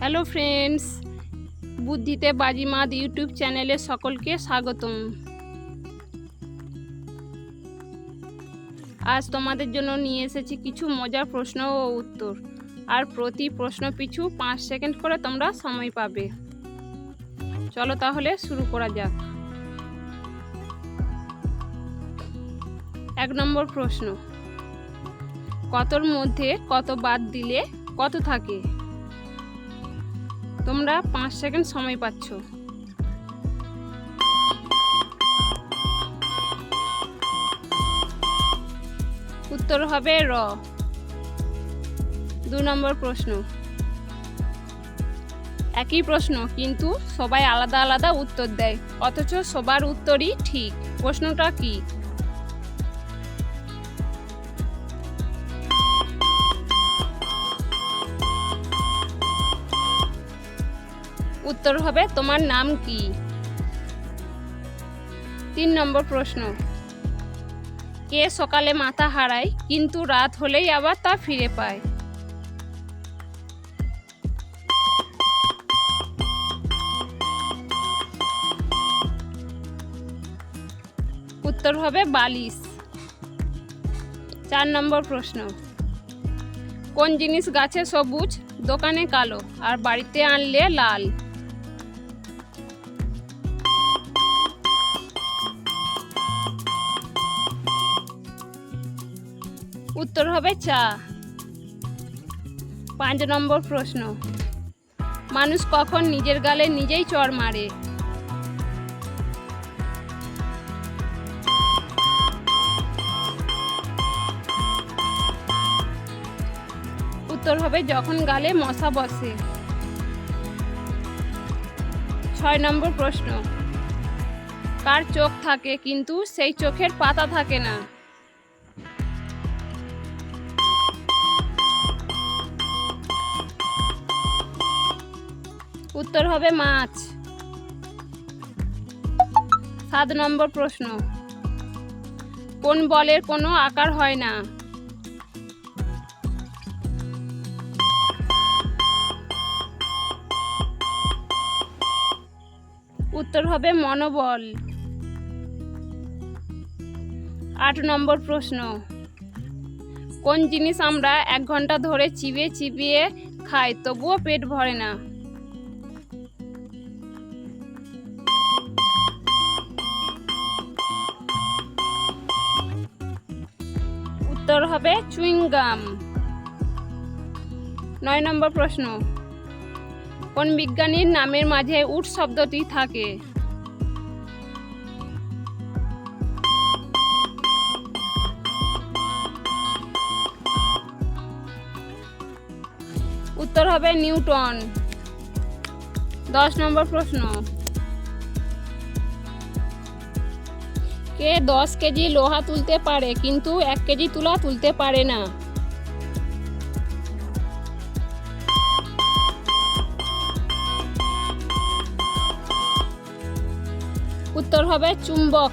Hello friends, বুদ্ধিতে বাজিমাত YouTube চ্যানেলে সকলকে স্বাগতম। আজ তোমাদের জন্য নিয়ে এসেছি কিছু মজার প্রশ্ন ও উত্তর। আর প্রতি প্রশ্ন পিছু পাঁচ সেকেন্ড করে তোমরা সময় পাবে। চলো তাহলে শুরু করা যাক। এক নম্বর প্রশ্ন, কতর মধ্যে কত বাদ দিলে কত থাকে? তোমরা পাঁচ সেকেন্ড সময় পাচ্ছ। উত্তর হবে র। দু নম্বর প্রশ্ন। একই প্রশ্ন, কিন্তু সবাই আলাদা আলাদা উত্তর দেয়, অথচ সবার উত্তরই ঠিক। প্রশ্নটা কি? উত্তর হবে তোমার নাম কি? তিন নম্বর প্রশ্ন। কে সকালে মাথা হারায়, কিন্তু রাত হলেই আবার তা ফিরে পায়? উত্তর হবে বালিশ। চার নম্বর প্রশ্ন। কোন জিনিস গাছে সবুজ, দোকানে কালো, আর বাড়িতে আনলে লাল? উত্তর হবে চা। পাঁচ নম্বর প্রশ্ন। মানুষ কখন নিজের গালে নিজেই চর মারে? উত্তর হবে যখন গালে মশা বসে। ছয় নম্বর প্রশ্ন। কার চোখ থাকে কিন্তু সেই চোখের পাতা থাকে না? উত্তর হবে মাছ। সাত নম্বর প্রশ্ন। কোন বলের কোনো আকার হয় না? উত্তর হবে মনোবল। আট নম্বর প্রশ্ন। কোন জিনিস আমরা এক ঘণ্টা ধরে চিবিয়ে চিবিয়ে খাই, তবুও পেট ভরে না। হবে চুইংগাম নয় নম্বর প্রশ্ন। কোন বিজ্ঞানীর নামের মাঝে উট শব্দটি থাকে? উত্তর হবে নিউটন। দশ নম্বর প্রশ্ন। কে দশ কেজি লোহা তুলতে পারে, কিন্তু এক কেজি তুলা তুলতে পারে না। উত্তর হবে চুম্বক।